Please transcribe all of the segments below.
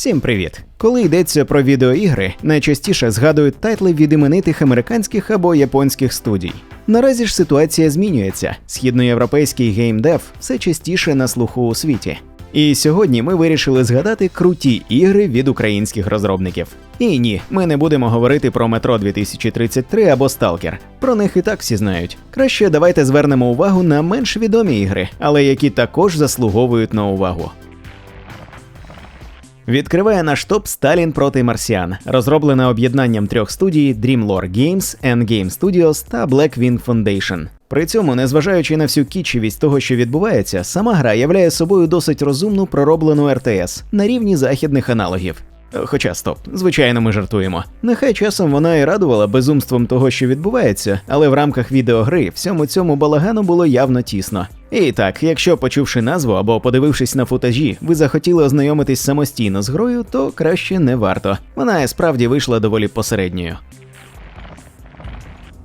Всім привіт! Коли йдеться про відеоігри, найчастіше згадують тайтли від іменитих американських або японських студій. Наразі ж ситуація змінюється. Східноєвропейський геймдев все частіше на слуху у світі. І сьогодні ми вирішили згадати круті ігри від українських розробників. І ні, ми не будемо говорити про метро 2033 або Сталкер. Про них і так всі знають. Краще давайте звернемо увагу на менш відомі ігри, але які також заслуговують на увагу. Відкриває наш топ Сталін проти Марсіан, розроблена об'єднанням трьох студій Dreamlore Games, Endgame Studios та Blackwing Foundation. При цьому, незважаючи на всю кічевість того, що відбувається, сама гра являє собою досить розумну пророблену РТС на рівні західних аналогів. Хоча стоп, звичайно, ми жартуємо. Нехай часом вона і радувала безумством того, що відбувається, але в рамках відеогри всьому цьому балагану було явно тісно. І так, якщо почувши назву або подивившись на футажі, ви захотіли ознайомитись самостійно з грою, то краще не варто. Вона справді вийшла доволі посередньою.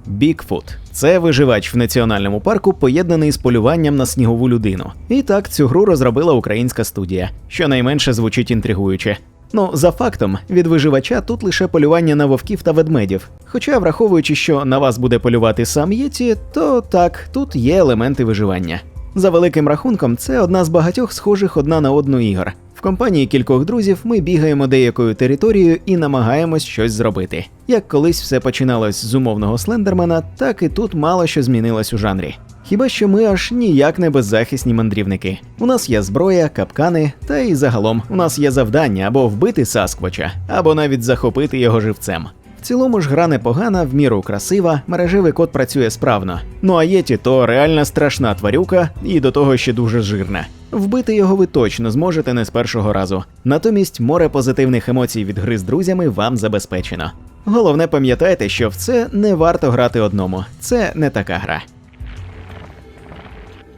Бікфут це виживач в національному парку, поєднаний з полюванням на снігову людину. І так цю гру розробила українська студія, що найменше звучить інтригуюче. Ну, за фактом, від виживача тут лише полювання на вовків та ведмедів. Хоча, враховуючи, що на вас буде полювати сам Єті, то так, тут є елементи виживання. За великим рахунком, це одна з багатьох схожих одна на одну ігор. В компанії кількох друзів ми бігаємо деякою територією і намагаємось щось зробити. Як колись все починалось з умовного слендермена, так і тут мало що змінилось у жанрі. Хіба що ми аж ніяк не беззахисні мандрівники. У нас є зброя, капкани, та і загалом у нас є завдання або вбити Сасквоча, або навіть захопити його живцем. Цілому ж гра непогана, в міру красива, мережевий код працює справно. Ну а Єті то реальна страшна тварюка і до того ще дуже жирна. Вбити його ви точно зможете не з першого разу. Натомість море позитивних емоцій від гри з друзями вам забезпечено. Головне пам'ятайте, що в це не варто грати одному. Це не така гра.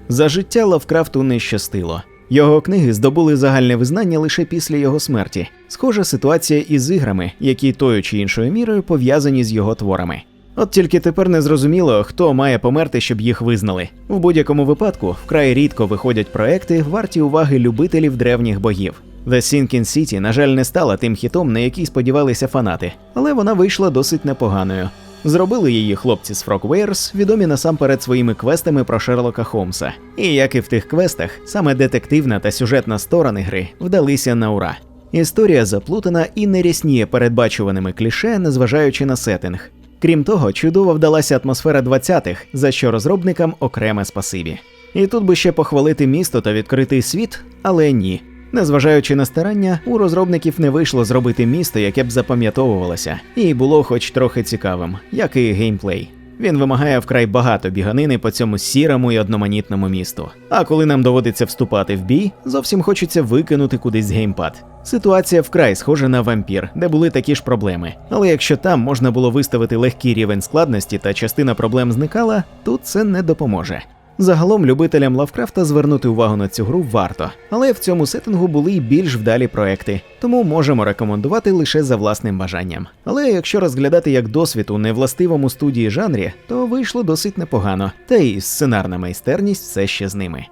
За життя Лавкрафту не щастило. Його книги здобули загальне визнання лише після його смерті. Схожа ситуація із іграми, які тою чи іншою мірою пов'язані з його творами. От тільки тепер не зрозуміло, хто має померти, щоб їх визнали. В будь-якому випадку вкрай рідко виходять проекти, варті уваги любителів древніх богів. The Sinking City, на жаль, не стала тим хітом, на який сподівалися фанати, але вона вийшла досить непоганою. Зробили її хлопці з Frogwares, відомі насамперед своїми квестами про Шерлока Холмса. І як і в тих квестах, саме детективна та сюжетна сторони гри вдалися на ура. Історія заплутана і не рясніє передбачуваними кліше, незважаючи на сеттинг. Крім того, чудово вдалася атмосфера 20-х, за що розробникам окреме спасибі. І тут би ще похвалити місто та відкритий світ, але ні. Незважаючи на старання, у розробників не вийшло зробити місто, яке б запам'ятовувалося, і було хоч трохи цікавим, як і геймплей. Він вимагає вкрай багато біганини по цьому сірому і одноманітному місту. А коли нам доводиться вступати в бій, зовсім хочеться викинути кудись геймпад. Ситуація вкрай схожа на вампір, де були такі ж проблеми. Але якщо там можна було виставити легкий рівень складності та частина проблем зникала, тут це не допоможе. Загалом любителям Лавкрафта звернути увагу на цю гру варто, але в цьому сеттингу були й більш вдалі проекти, тому можемо рекомендувати лише за власним бажанням. Але якщо розглядати як досвід у невластивому студії жанрі, то вийшло досить непогано, та й сценарна майстерність все ще з ними.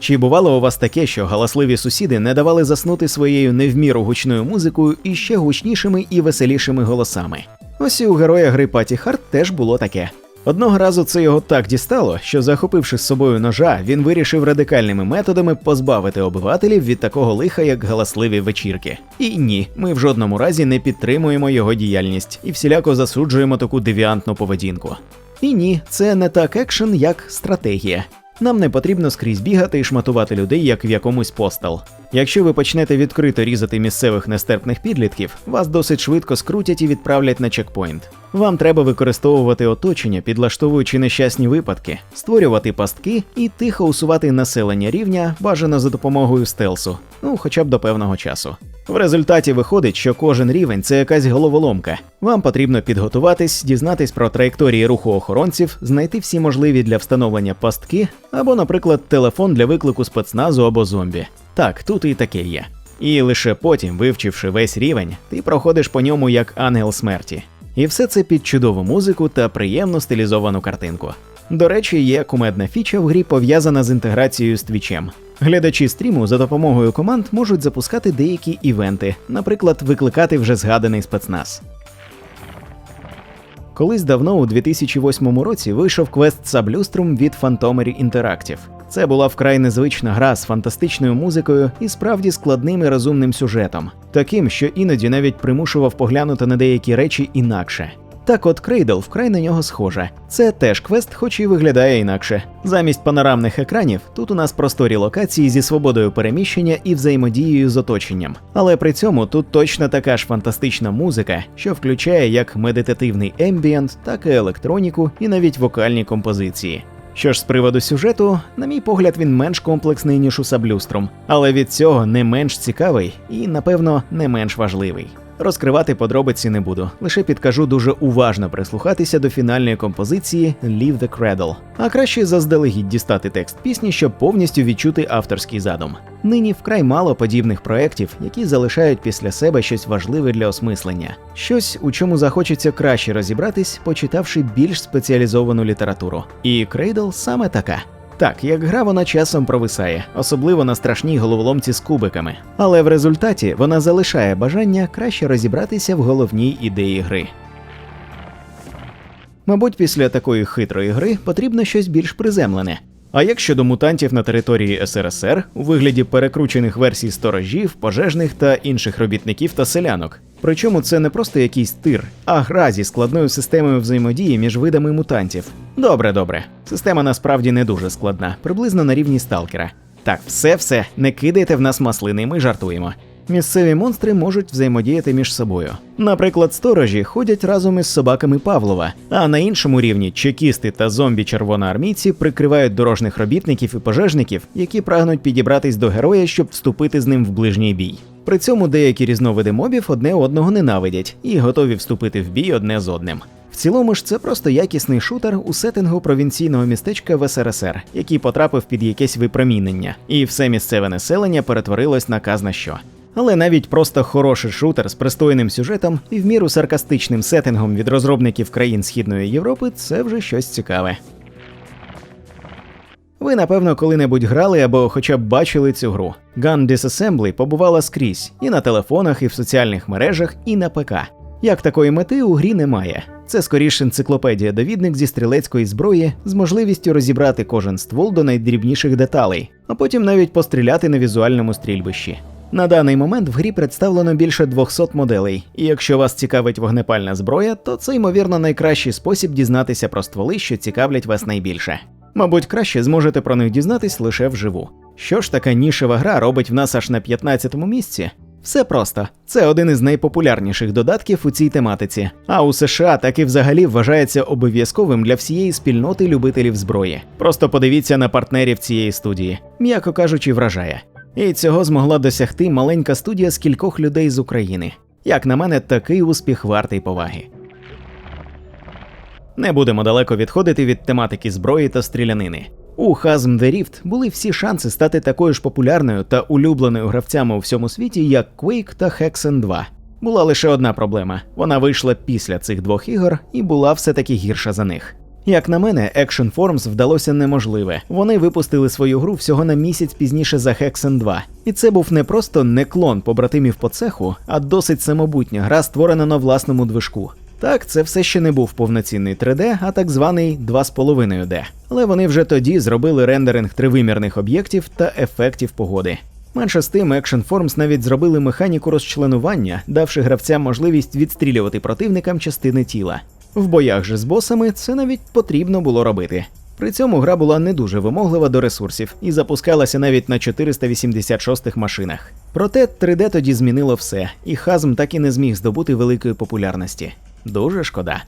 Чи бувало у вас таке, що галасливі сусіди не давали заснути своєю невміру гучною музикою і ще гучнішими і веселішими голосами? Ось і у героя гри Паті Харт теж було таке. Одного разу це його так дістало, що, захопивши з собою ножа, він вирішив радикальними методами позбавити обивателів від такого лиха, як галасливі вечірки. І ні, ми в жодному разі не підтримуємо його діяльність і всіляко засуджуємо таку девіантну поведінку. І ні, це не так екшен, як стратегія. Нам не потрібно скрізь бігати і шматувати людей, як в якомусь постал. Якщо ви почнете відкрито різати місцевих нестерпних підлітків, вас досить швидко скрутять і відправлять на чекпоінт. Вам треба використовувати оточення, підлаштовуючи нещасні випадки, створювати пастки і тихо усувати населення рівня, бажано за допомогою стелсу, ну хоча б до певного часу. В результаті виходить, що кожен рівень це якась головоломка. Вам потрібно підготуватись, дізнатись про траєкторії руху охоронців, знайти всі можливі для встановлення пастки, або, наприклад, телефон для виклику спецназу або зомбі. Так, тут і таке є. І лише потім, вивчивши весь рівень, ти проходиш по ньому як ангел смерті. І все це під чудову музику та приємну стилізовану картинку. До речі, є кумедна фіча в грі пов'язана з інтеграцією з твічем. Глядачі стріму за допомогою команд можуть запускати деякі івенти, наприклад, викликати вже згаданий спецназ. Колись давно, у 2008 році, вийшов квест Саблюструм від Phantomery Interactive. Це була вкрай незвична гра з фантастичною музикою і справді складним і розумним сюжетом, таким, що іноді навіть примушував поглянути на деякі речі інакше. Так от Крейдл вкрай на нього схожа. Це теж квест, хоч і виглядає інакше. Замість панорамних екранів тут у нас просторі локації зі свободою переміщення і взаємодією з оточенням. Але при цьому тут точно така ж фантастична музика, що включає як медитативний ембієнт, так і електроніку, і навіть вокальні композиції. Що ж з приводу сюжету, на мій погляд, він менш комплексний, ніж у Саблюструм, але від цього не менш цікавий і, напевно, не менш важливий. Розкривати подробиці не буду, лише підкажу дуже уважно прислухатися до фінальної композиції Leave the Cradle, а краще заздалегідь дістати текст пісні, щоб повністю відчути авторський задум. Нині вкрай мало подібних проєктів, які залишають після себе щось важливе для осмислення, щось, у чому захочеться краще розібратись, почитавши більш спеціалізовану літературу. І Cradle саме така. Так, як гра вона часом провисає, особливо на страшній головоломці з кубиками. Але в результаті вона залишає бажання краще розібратися в головній ідеї гри. Мабуть, після такої хитрої гри потрібно щось більш приземлене. А як щодо мутантів на території СРСР у вигляді перекручених версій сторожів, пожежних та інших робітників та селянок? Причому це не просто якийсь тир, а гра зі складною системою взаємодії між видами мутантів. Добре, добре. Система насправді не дуже складна, приблизно на рівні сталкера. Так, все, все, не кидайте в нас маслини, ми жартуємо. Місцеві монстри можуть взаємодіяти між собою. Наприклад, сторожі ходять разом із собаками Павлова, а на іншому рівні чекісти та зомбі червоноармійці прикривають дорожніх робітників і пожежників, які прагнуть підібратись до героя, щоб вступити з ним в ближній бій. При цьому деякі різновиди мобів одне одного ненавидять і готові вступити в бій одне з одним. В цілому ж це просто якісний шутер у сеттингу провінційного містечка в СРСР, який потрапив під якесь випромінення, і все місцеве населення перетворилось на казна що. Але навіть просто хороший шутер з пристойним сюжетом і в міру саркастичним сеттингом від розробників країн Східної Європи це вже щось цікаве. Ви, напевно, коли-небудь грали або хоча б бачили цю гру. Gun Disassembly побувала скрізь і на телефонах, і в соціальних мережах, і на ПК. Як такої мети у грі немає. Це скоріше енциклопедія довідник зі стрілецької зброї з можливістю розібрати кожен ствол до найдрібніших деталей, а потім навіть постріляти на візуальному стрільбищі. На даний момент в грі представлено більше 200 моделей, і якщо вас цікавить вогнепальна зброя, то це ймовірно найкращий спосіб дізнатися про стволи, що цікавлять вас найбільше. Мабуть, краще зможете про них дізнатись лише вживу. Що ж така нішева гра робить в нас аж на 15-му місці? Все просто. Це один із найпопулярніших додатків у цій тематиці. А у США так і взагалі вважається обов'язковим для всієї спільноти любителів зброї. Просто подивіться на партнерів цієї студії, м'яко кажучи, вражає. І цього змогла досягти маленька студія з кількох людей з України. Як на мене, такий успіх вартий поваги. Не будемо далеко відходити від тематики зброї та стрілянини. У Hasm The Rift були всі шанси стати такою ж популярною та улюбленою гравцями у всьому світі, як Quake та Hexen 2. Була лише одна проблема: вона вийшла після цих двох ігор і була все таки гірша за них. Як на мене, Action Forms вдалося неможливе. Вони випустили свою гру всього на місяць пізніше за Hexen 2. І це був не просто не клон побратимів по цеху, а досить самобутня гра, створена на власному движку. Так, це все ще не був повноцінний 3D, а так званий 2,5D. Але вони вже тоді зробили рендеринг тривимірних об'єктів та ефектів погоди. Менше з тим, Action Forms навіть зробили механіку розчленування, давши гравцям можливість відстрілювати противникам частини тіла. В боях же з босами це навіть потрібно було робити. При цьому гра була не дуже вимоглива до ресурсів і запускалася навіть на 486 машинах. Проте 3D тоді змінило все, і Хазм так і не зміг здобути великої популярності. Дуже шкода.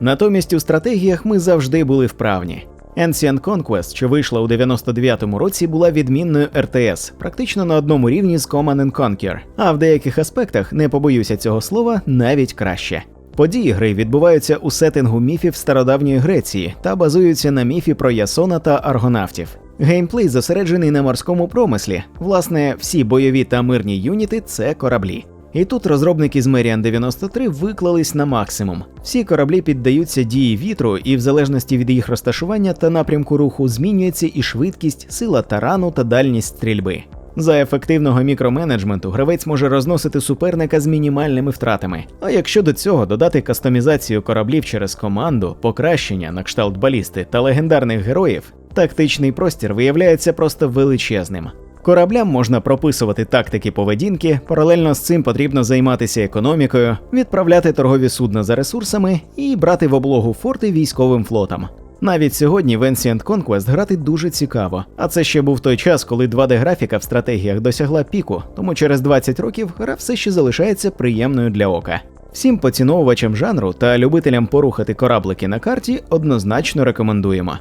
Натомість у стратегіях ми завжди були вправні. Ancient Conquest, що вийшла у 99-му році, була відмінною РТС, практично на одному рівні з Command Conquer, а в деяких аспектах, не побоюся цього слова, навіть краще. Події гри відбуваються у сеттингу міфів стародавньої Греції та базуються на міфі про Ясона та аргонавтів. Геймплей зосереджений на морському промислі. Власне, всі бойові та мирні юніти це кораблі. І тут розробники з Merian 93 виклались на максимум. Всі кораблі піддаються дії вітру, і в залежності від їх розташування та напрямку руху змінюється і швидкість, сила тарану та дальність стрільби. За ефективного мікроменеджменту гравець може розносити суперника з мінімальними втратами. А якщо до цього додати кастомізацію кораблів через команду, покращення на кшталт балісти та легендарних героїв, тактичний простір виявляється просто величезним. Кораблям можна прописувати тактики поведінки, паралельно з цим потрібно займатися економікою, відправляти торгові судна за ресурсами і брати в облогу форти військовим флотом. Навіть сьогодні в Ancient Conquest грати дуже цікаво, а це ще був той час, коли 2D-графіка в стратегіях досягла піку, тому через 20 років гра все ще залишається приємною для ока. Всім поціновувачам жанру та любителям порухати кораблики на карті однозначно рекомендуємо.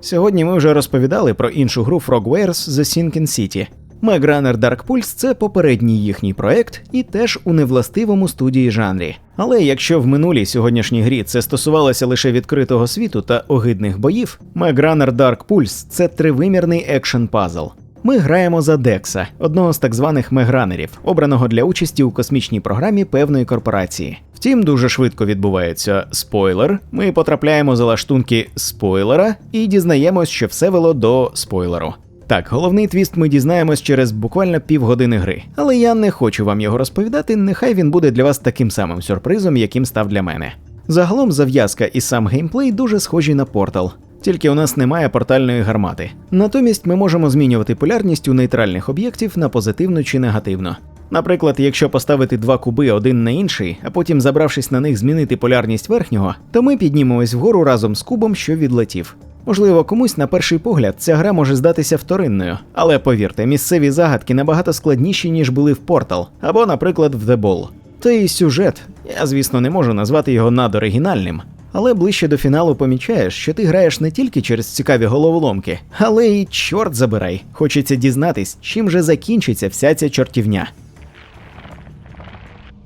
Сьогодні ми вже розповідали про іншу гру Frogwares The Sinking City. Megrunner Dark Pulse – це попередній їхній проект і теж у невластивому студії жанрі. Але якщо в минулій сьогоднішній грі це стосувалося лише відкритого світу та огидних боїв, Megrunner Dark Pulse – це тривимірний екшен пазл. Ми граємо за Декса, одного з так званих мегранерів, обраного для участі у космічній програмі певної корпорації. Втім, дуже швидко відбувається спойлер. Ми потрапляємо за лаштунки спойлера і дізнаємось, що все вело до спойлеру. Так, головний твіст ми дізнаємось через буквально півгодини гри, але я не хочу вам його розповідати. Нехай він буде для вас таким самим сюрпризом, яким став для мене. Загалом зав'язка і сам геймплей дуже схожі на портал. Тільки у нас немає портальної гармати. Натомість ми можемо змінювати полярність у нейтральних об'єктів на позитивну чи негативну. Наприклад, якщо поставити два куби один на інший, а потім, забравшись на них, змінити полярність верхнього, то ми піднімемось вгору разом з кубом, що відлетів. Можливо, комусь на перший погляд ця гра може здатися вторинною, але повірте, місцеві загадки набагато складніші, ніж були в Portal, або, наприклад, в The Ball. Та й сюжет, я, звісно, не можу назвати його надоригінальним, але ближче до фіналу помічаєш, що ти граєш не тільки через цікаві головоломки, але й чорт забирай. Хочеться дізнатись, чим же закінчиться вся ця чортівня.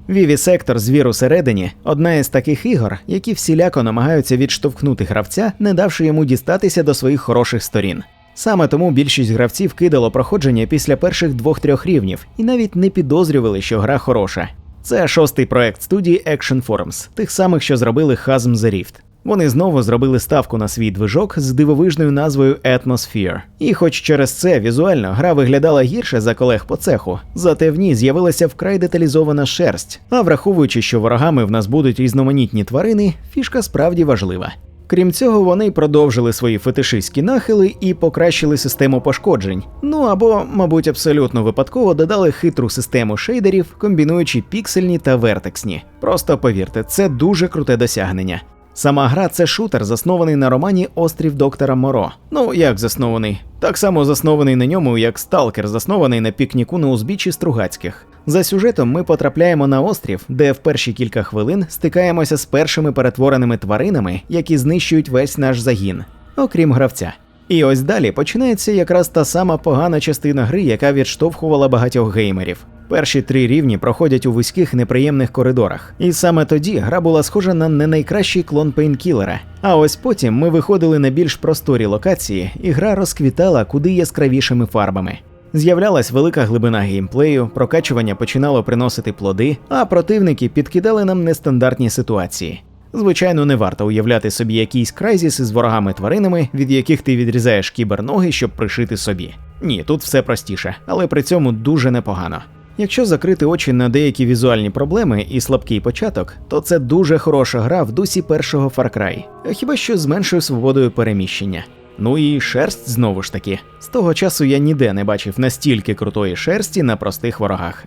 Вівісектор звір усередині одна із таких ігор, які всіляко намагаються відштовхнути гравця, не давши йому дістатися до своїх хороших сторін. Саме тому більшість гравців кидало проходження після перших двох-трьох рівнів і навіть не підозрювали, що гра хороша. Це шостий проект студії Action Forums, тих самих, що зробили Хазм The Rift. Вони знову зробили ставку на свій движок з дивовижною назвою Atmosphere. І хоч через це візуально гра виглядала гірше за колег по цеху, зате в ній з'явилася вкрай деталізована шерсть. А враховуючи, що ворогами в нас будуть різноманітні тварини, фішка справді важлива. Крім цього, вони продовжили свої фетишистські нахили і покращили систему пошкоджень. Ну або, мабуть, абсолютно випадково додали хитру систему шейдерів, комбінуючи піксельні та вертексні. Просто повірте, це дуже круте досягнення. Сама гра це шутер, заснований на романі Острів доктора Моро. Ну як заснований? Так само заснований на ньому, як Сталкер, заснований на пікніку на узбіччі Стругацьких. За сюжетом ми потрапляємо на острів, де в перші кілька хвилин стикаємося з першими перетвореними тваринами, які знищують весь наш загін, окрім гравця. І ось далі починається якраз та сама погана частина гри, яка відштовхувала багатьох геймерів. Перші три рівні проходять у вузьких неприємних коридорах, і саме тоді гра була схожа на не найкращий клон пейнкілера. А ось потім ми виходили на більш просторі локації, і гра розквітала куди яскравішими фарбами. З'являлась велика глибина геймплею, прокачування починало приносити плоди, а противники підкидали нам нестандартні ситуації. Звичайно, не варто уявляти собі якийсь крайзіс із ворогами-тваринами, від яких ти відрізаєш кіберноги, щоб пришити собі. Ні, тут все простіше, але при цьому дуже непогано. Якщо закрити очі на деякі візуальні проблеми і слабкий початок, то це дуже хороша гра в дусі першого Far Cry, хіба що з меншою свободою переміщення. Ну і шерсть знову ж таки. З того часу я ніде не бачив настільки крутої шерсті на простих ворогах.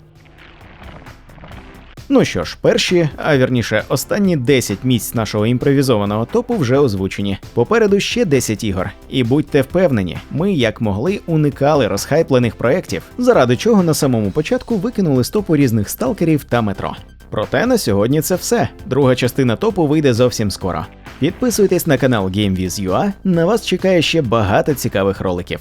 Ну що ж, перші, а вірніше, останні 10 місць нашого імпровізованого топу вже озвучені. Попереду ще 10 ігор. І будьте впевнені, ми як могли уникали розхайплених проєктів, заради чого на самому початку викинули з топу різних сталкерів та метро. Проте на сьогодні це все. Друга частина топу вийде зовсім скоро. Підписуйтесь на канал GameViz.ua, на вас чекає ще багато цікавих роликів.